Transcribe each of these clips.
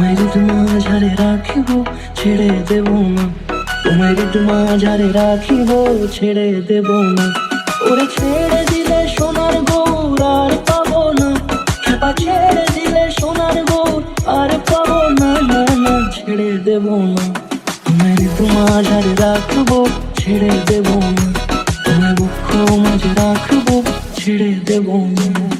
তোমায় মাঝারে রাখিব, ছেড়ে দেব না। তোমায় মাঝারে রাখিব, ছেড়ে দেব না। ওরে ছেড়ে দিলে সোনার গৌর আর পাবো না। খেপা ছেড়ে দিলে সোনার গৌর আর পাবো না না না, ছেড়ে দেব না। তোমায় মাঝারে রাখব, ছেড়ে দেব না। তোমায় দুঃখ মাঝে রাখব, ছেড়ে দেব না।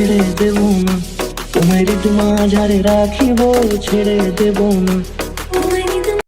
ছেড়ে দেব না। তোমার মাঝারে রাখিব ছেড়ে দেব না।